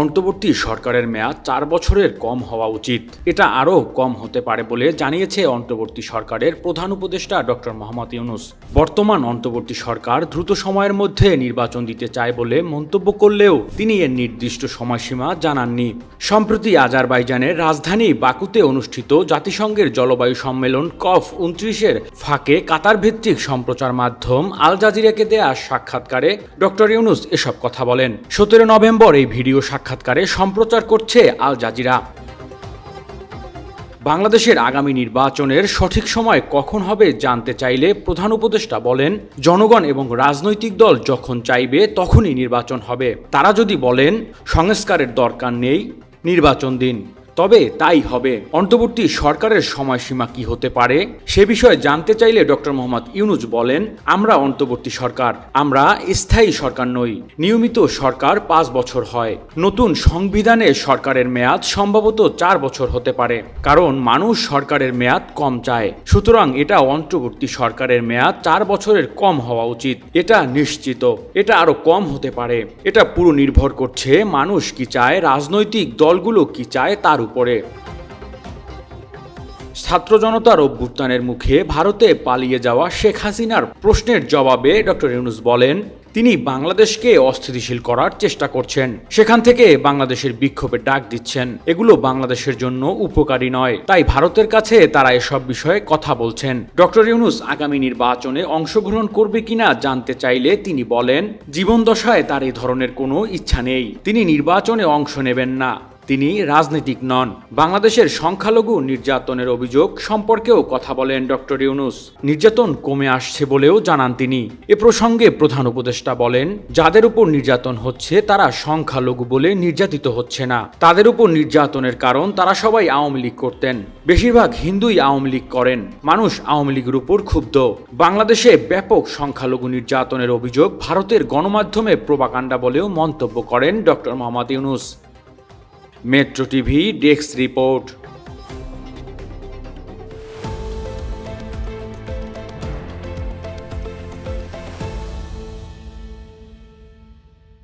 অন্তর্বর্তী সরকারের মেয়াদ চার বছরের কম হওয়া উচিত। এটা আরও কম হতে পারে বলে জানিয়েছে অন্তর্বর্তী সরকারের প্রধান উপদেষ্টা ডক্টর মোহাম্মদ ইউনুস। বর্তমান অন্তর্বর্তী সরকার দ্রুত সময়ের মধ্যে নির্বাচন দিতে চায় বলে মন্তব্য করলেও তিনি এর নির্দিষ্ট সময়সীমা জানাননি। সম্প্রতি আজারবাইজানের রাজধানী বাকুতে অনুষ্ঠিত জাতিসংঘের জলবায়ু সম্মেলন কফ উনত্রিশের ফাঁকে কাতার ভিত্তিক সম্প্রচার মাধ্যম আল জাজিরাকে দেয়া সাক্ষাৎকারে ডক্টর ইউনুস এসব কথা বলেন। সতেরো নভেম্বর এই ভিডিও সাক্ষাৎকারে সম্প্রচার করছে আল জাজিরা। বাংলাদেশের আগামী নির্বাচনের সঠিক সময় কখন হবে জানতে চাইলে প্রধান উপদেষ্টা বলেন, জনগণ এবং রাজনৈতিক দল যখন চাইবে তখনই নির্বাচন হবে। তারা যদি বলেন, সংস্কারের দরকার নেই, নির্বাচন দিন। তবে তাই হবে। অন্তর্বর্তী সরকারের সময়সীমা কি হতে পারে? সে বিষয়ে জানতে চাইলে ডক্টর মোহাম্মদ ইউনুস বলেন, আমরা অন্তর্বর্তী সরকার, আমরা স্থায়ী সরকার নই। নিয়মিত সরকার পাঁচ বছর হয়। নতুন সংবিধানে সরকারের মেয়াদ সম্ভবত চার বছর হতে পারে। কারণ মানুষ সরকারের মেয়াদ কম চায়। সুতরাং এটা অন্তর্বর্তী সরকারের মেয়াদ চার বছরের কম হওয়া উচিত। এটা নিশ্চিত। এটা আরও কম হতে পারে। এটা পুরো নির্ভর করছে মানুষ কি চায়, রাজনৈতিক দলগুলো কি চায় তার উপরে। ছাত্র জনতার অভ্যুত্থানের মুখে ভারতে পালিয়ে যাওয়া শেখ হাসিনার প্রশ্নের জবাবে ডক্টর ইউনুস বলেন, তিনি বাংলাদেশকে অস্থিতিশীল করার চেষ্টা করছেন। সেখান থেকে বাংলাদেশের বিক্ষোভের ডাক দিচ্ছেন। এগুলো বাংলাদেশের জন্য উপকারী নয়। তাই ভারতের কাছে তারা এসব বিষয়ে কথা বলছেন। ডক্টর ইউনুস আগামী নির্বাচনে অংশগ্রহণ করবে কিনা জানতে চাইলে তিনি বলেন, জীবন জীবনদশায় তার এই ধরনের কোনো ইচ্ছা নেই। তিনি নির্বাচনে অংশ নেবেন না। তিনি রাজনীতিক নন। বাংলাদেশের সংখ্যালঘু নির্যাতনের অভিযোগ সম্পর্কেও কথা বলেন ডক্টর ইউনুস। নির্যাতন কমে আসছে বলেও জানান তিনি। এ প্রসঙ্গে প্রধান উপদেষ্টা বলেন, যাদের উপর নির্যাতন হচ্ছে, তারা সংখ্যালঘু বলে নির্যাতিত হচ্ছে না। তাদের উপর নির্যাতনের কারণ তারা সবাই আওয়ামী লীগ করতেন। বেশিরভাগ হিন্দুই আওয়ামী লীগ করেন। মানুষ আওয়ামী লীগের উপর ক্ষুব্ধ। বাংলাদেশে ব্যাপক সংখ্যালঘু নির্যাতনের অভিযোগ ভারতের গণমাধ্যমে প্রবাকাণ্ডা বলেও মন্তব্য করেন doctor Mohammad Yunus. Metro TV desk report